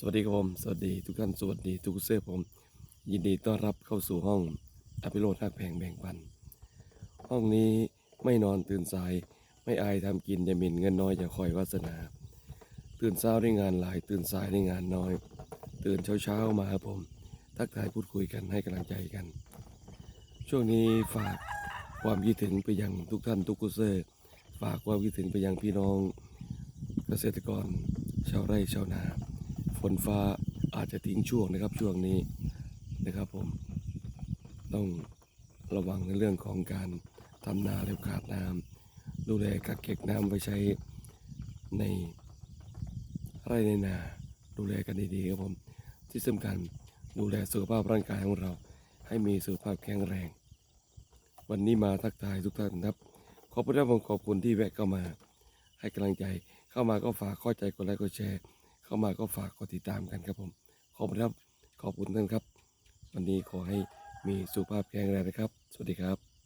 สวัสดีครับผม สวัสดีทุกท่าน สวัสดีทุกเสื้อผม ยินดีต้อนรับเข้าสู่ห้องอภิโรธหักแพงแบ่งปัน ห้องนี้ไม่นอนตื่นสาย ไม่อายทำกินอย่าหมิ่นเงินน้อยอย่าคอยวาสนา ตื่นเช้าได้งานหลาย ตื่นสายได้งานน้อย ตื่นเช้าเช้าๆมาครับผม ทักทายพูดคุยกันให้กำลังใจกัน ช่วงนี้ฝากความคิดถึงไปยังทุกท่านทุกกุเซอร์ฝากความคิดถึงไปยังพี่น้อง เกษตรกร ชาวไร่ชาวนา นฟ้าอาจจะทิ้งช่วงนะครับช่วงนี้นะครับผมต้องระวังในเรื่องของการทำนาแล้วขาดน้ำดูแลกักเก็บน้ำไว้ใช้ในไร่ในนาดูแลกันดีๆครับผมที่สำคัญดูแลสุขภาพร่างกายของเรา ให้มีสุขภาพแข็งแรง วันนี้มาทักทายทุกท่านครับ ขอบคุณครับผมขอบคุณที่แวะเข้ามา ให้กำลังใจเข้ามาก็ฝากข้าใจกดไลค์กดแชร์ เข้ามาก็ฝากกดติดตามกันครับผม ขอบคุณครับ ขอบคุณท่านครับ วันนี้ขอให้มีสุขภาพแข็งแรงนะครับ สวัสดีครับ